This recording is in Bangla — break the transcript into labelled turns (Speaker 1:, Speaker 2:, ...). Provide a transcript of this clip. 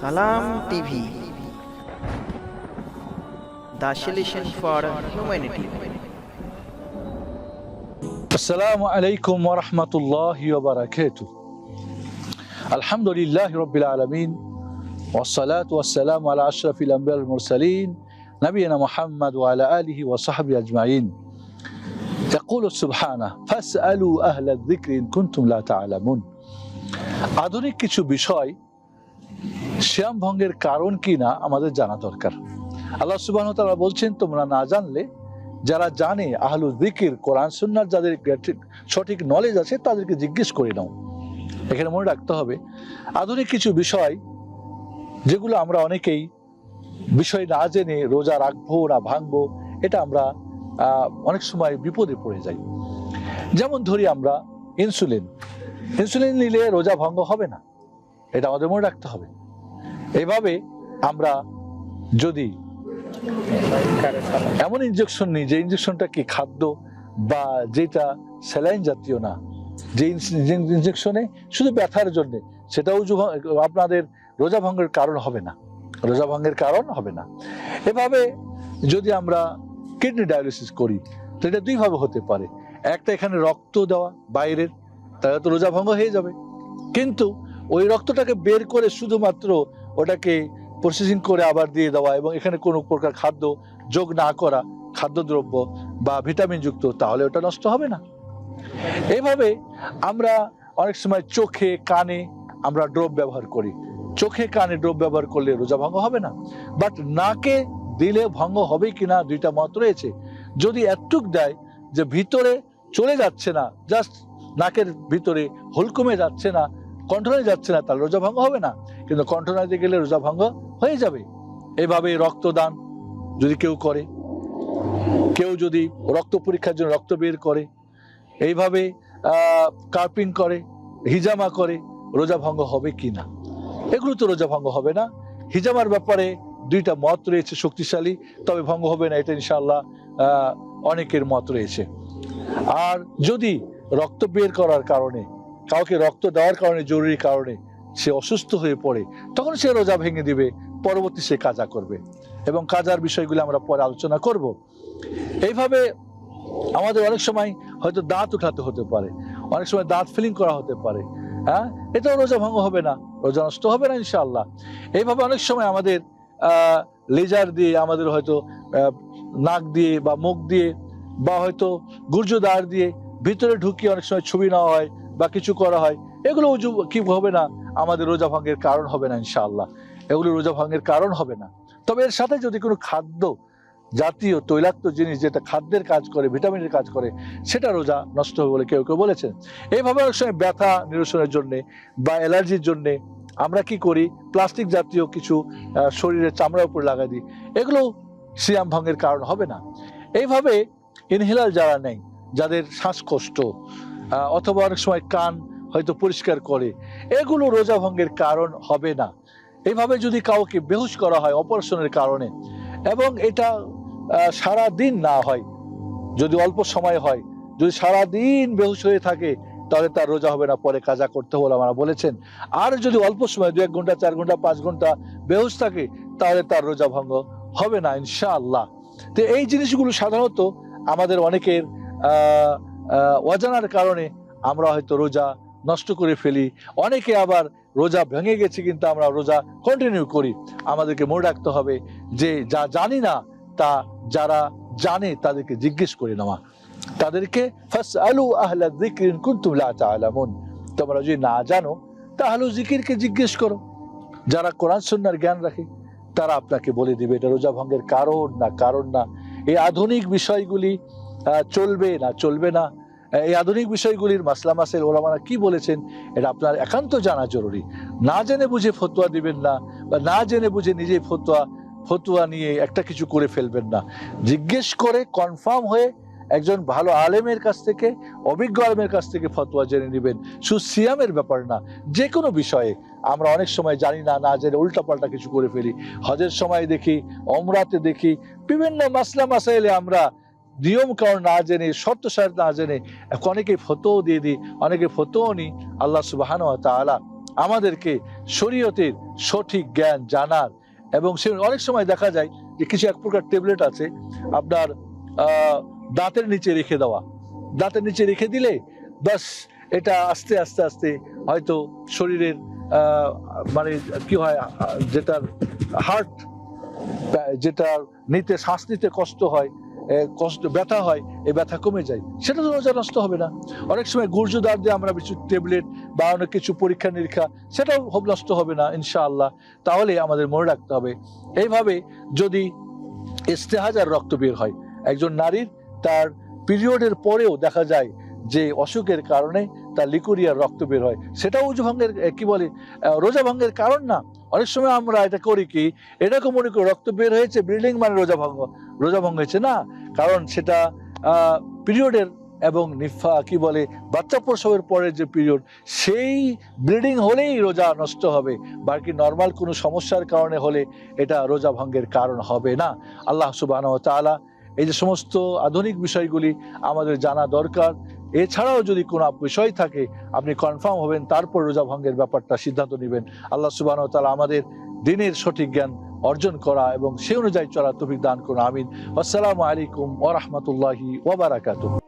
Speaker 1: Salam TV the solution for humanity
Speaker 2: السلام عليكم ورحمة الله وبركاته الحمد لله رب العالمين والصلاة والسلام على أشرف الأنبياء المرسلين نبينا محمد وعلى آله وصحبه أجمعين يقول سبحانه فاسألوا أهل الذكر إن كنتم لا تعلمون আধুনিক কিছু বিষয় শ্যাম ভঙ্গের কারণ কি না আমাদের জানা দরকার। আল্লাহ সুবাহ তারা বলছেন, তোমরা না জানলে, যারা জানে আহলু দিকির কোরআন, সুন্নার যাদের সঠিক নলেজ আছে, তাদেরকে জিজ্ঞেস করে নাও। এখানে মনে রাখতে হবে, আধুনিক কিছু বিষয়, যেগুলো আমরা অনেকেই বিষয় না জেনে রোজা রাখব না ভাঙবো, এটা আমরা অনেক সময় বিপদে পড়ে যাই। যেমন ধরি আমরা ইনসুলিন। ইনসুলিন নিলে রোজা ভঙ্গ হবে না, এটা আমাদের মনে রাখতে হবে। এভাবে আমরা যদি এমন ইনজেকশন নিই, যে ইনজেকশনটা কি খাদ্য বা যেটা স্যালাইন জাতীয় না, যে ইনজেকশনে শুধু ব্যথার জন্য সেটাও আপনাদের রোজা ভঙ্গের কারণ হবে না। রোজা ভঙ্গের কারণ হবে না। এভাবে যদি আমরা কিডনি ডায়ালিসিস করি, তো এটা দুইভাবে হতে পারে। একটা এখানে রক্ত দেওয়া বাইরের, তাহলে তো রোজা ভঙ্গ হয়ে যাবে। কিন্তু ওই রক্তটাকে বের করে শুধুমাত্র ওটাকে প্রসেসিং করে আবার দিয়ে দেওয়া এবং এখানে কোনো প্রকার খাদ্য যোগ না করা খাদ্যদ্রব্য বা ভিটামিন যুক্ত, তাহলে ওটা নষ্ট হবে না। এইভাবে আমরা অনেক সময় চোখে, কানে আমরা ড্রপ ব্যবহার করি। চোখে, কানে ড্রপ ব্যবহার করলে রোজা ভঙ্গ হবে না। বাট নাকে দিলে ভঙ্গ হবে কিনা দুইটা মত রয়েছে। যদি এতটুক দেয় যে ভিতরে চলে যাচ্ছে না জাস্ট নাকের ভিতরে হুলকুমে যাচ্ছে না কন্ট্রোলে যাচ্ছে না তাহলে রোজা ভঙ্গ হবে না। কিন্তু কন্ট্রোলাইতে গেলে রোজা ভঙ্গ হয়ে যাবে। এভাবে রক্তদান যদি কেউ করে, কেউ যদি রক্ত পরীক্ষার জন্য রক্ত বের করে, এইভাবে কার্পিং করে, হিজামা করে, রোজা ভঙ্গ হবে কি না? এগুলো তো রোজা ভঙ্গ হবে না। হিজামার ব্যাপারে দুইটা মত রয়েছে শক্তিশালী, তবে ভঙ্গ হবে না, এটা ইনশাল্লাহ অনেকের মত রয়েছে। আর যদি রক্ত বের করার কারণে কাউকে রক্ত দেওয়ার কারণে, জরুরি কারণে সে অসুস্থ হয়ে পড়ে, তখন সে রোজা ভেঙে দিবে, পরবর্তী সে কাজা করবে। এবং কাজার বিষয়গুলো আমরা পরে আলোচনা করব। এইভাবে আমাদের অনেক সময় হয়তো দাঁত উঠাতে হতে পারে, অনেক সময় দাঁত ফিলিং করা হতে পারে হ্যাঁ? এটাও রোজা ভঙ্গ হবে না, রোজা নষ্ট হবে না, ইনশাআল্লাহ। এইভাবে অনেক সময় আমাদের লেজার দিয়ে, আমাদের হয়তো নাক দিয়ে বা মুখ দিয়ে বা হয়তো গুর্জদার দিয়ে ভিতরে ঢুকিয়ে অনেক সময় ছবি নেওয়া হয় বা কিছু করা হয়, এগুলো উজু- কি হবে না? আমাদের রোজা ভঙ্গের কারণ হবে না ইনশাআল্লাহ। এগুলো রোজা ভঙ্গের কারণ হবে না। তবে এর সাথে যদি কোনো খাদ্য, জাতীয়, তৈলাক্ত জিনিস যেটা খাদ্যের কাজ করে, ভিটামিনের কাজ করে, সেটা রোজা নষ্ট হবে বলে কেউ কেউ বলেছেন। এইভাবে অনেক সময় ব্যথা নিরসনের জন্যে বা অ্যালার্জির জন্যে আমরা কি করি? প্লাস্টিক জাতীয় কিছু শরীরের চামড়ার উপর লাগাই দিই। এগুলো সিয়াম ভঙ্গের কারণ হবে না। এইভাবে ইনহেলার যারা নেই যাদের শ্বাসকষ্ট অথবা অনেক সময় কান হয়তো পরিষ্কার করে। এগুলো রোজা ভঙ্গের কারণ হবে না। এইভাবে যদি কাউকে বেহুশ করা হয় অপারেশনের কারণে এবং এটা সারা দিন না হয় যদি অল্প সময় হয় যদি সারা দিন বেহুশ হয়ে থাকে তাহলে তার রোজা হবে না পরে কাজা করতে হলে আমরা বলেছেন। আর যদি অল্প সময় দু এক ঘণ্টা চার ঘণ্টা পাঁচ ঘণ্টা বেহুশ থাকে তাহলে তার রোজা ভঙ্গ হবে না ইনশাআল্লাহ। তো এই জিনিসগুলো সাধারণত আমাদের অনেকের আহ, অজানার কারণে আমরা হয়তো রোজা নষ্ট করে ফেলি। অনেকে আবার রোজা ভেঙে গেছে কিন্তু আমরা রোজা কন্টিনিউ করি। আমাদেরকে মনে রাখতে হবে যে যা জানি না, তা যারা জানে তাদেরকে জিজ্ঞেস করে নেওয়া। তাদেরকে ফাস আলু আহলা যিকরিন কুনতুম লা তোমরা যদি না জানো, তাহলে জিকিরকে জিজ্ঞেস করো। যারা কোরআন সুন্নাহর জ্ঞান রাখে, তারা আপনাকে বলে দিবে, এটা রোজা ভঙ্গের কারণ না কারণ না। এই আধুনিক বিষয়গুলি চলবে না চলবে না। এই আধুনিক বিষয়গুলির মাসলা মাসের ওলামারা কি বলেছেন, এটা আপনার একান্ত জানা জরুরি। না জেনে বুঝে ফতোয়া দিবেন না, বা না জেনে বুঝে নিজেই ফতোয়া, ফতুয়া নিয়ে একটা কিছু করে ফেলবেন না। জিজ্ঞেস করে কনফার্ম হয়ে একজন ভালো আলেমের কাছ থেকে, অভিজ্ঞ আলেমের কাছ থেকে ফতোয়া জেনে নেবেন। শুধু সিয়ামের ব্যাপার না, যে কোনো বিষয়ে। আমরা অনেক সময় জানি না না জেনে উল্টাপাল্টা কিছু করে ফেলি। হজের সময় দেখি, অমরাতে দেখি, বিভিন্ন মাসলা মাসাইলে আমরা নিয়ম কারণ না জেনে, শর্ত সার না জেনে অনেকে ফতোও দিয়ে দিই, অনেকে ফতোও নি আল্লাহ সুবাহান তাআলা আমাদেরকে শরীয়তের সঠিক জ্ঞান জানার এবং সে অনেক সময় দেখা যায় যে কিছু এক প্রকার ট্যাবলেট আছে, আপনার দাঁতের নিচে রেখে দেওয়া। দাঁতের নিচে রেখে দিলে বাস এটা আস্তে আস্তে আস্তে হয়তো শরীরের মানে কি হয় যেটার হার্ট যেটা নিতে, শ্বাস নিতে কষ্ট হয় কষ্ট ব্যথা হয় এই ব্যথা কমে যায়। সেটা তো রোজা নষ্ট হবে না। অনেক সময় গুর্জদার দিয়ে আমরা কিছু ট্যাবলেট বা অনেক কিছু পরীক্ষা নিরীক্ষা সেটাও নষ্ট হবে না ইনশাআল্লাহ। তাহলে আমাদের মনে রাখতে হবে এইভাবে যদি ইস্তেহাজার রক্ত বের হয় একজন নারীর তার পিরিয়ডের পরেও দেখা যায় যে অসুখের কারণে তার লিকুরিয়ার রক্ত বের হয় সেটাও উজু ভঙ্গের এ, কি বলে রোজা ভঙ্গের কারণ না। অনেক সময় আমরা এটা করি কি, এরকম মনে করি, রক্ত বের হয়েছে বিল্ডিং মানে রোজা ভঙ্গ রোজা ভঙ্গ হয়েছে না? কারণ সেটা পিরিয়ডের এবং নিফা, কি বলে, বাচ্চা প্রসবের পরের যে পিরিয়ড, সেই ব্লিডিং হলেই রোজা নষ্ট হবে। বাকি নর্মাল কোনো সমস্যার কারণে হলে এটা রোজা ভঙ্গের কারণ হবে না। আল্লাহ সুবাহ তাআলা এই যে সমস্ত আধুনিক বিষয়গুলি আমাদের জানা দরকার। এছাড়াও যদি কোনো বিষয় থাকে, আপনি কনফার্ম হবেন, তারপর রোজা ভঙ্গের ব্যাপারটা সিদ্ধান্ত নেবেন। আল্লাহ সুবাহ তালা আমাদের দিনের সঠিক জ্ঞান অর্জন করা এবং সে অনুযায়ী চলা তফিক দান করুন, আমিন। আসসালামু আলাইকুম ওয়া রাহমাতুল্লাহি ওয়া বারাকাতুহু।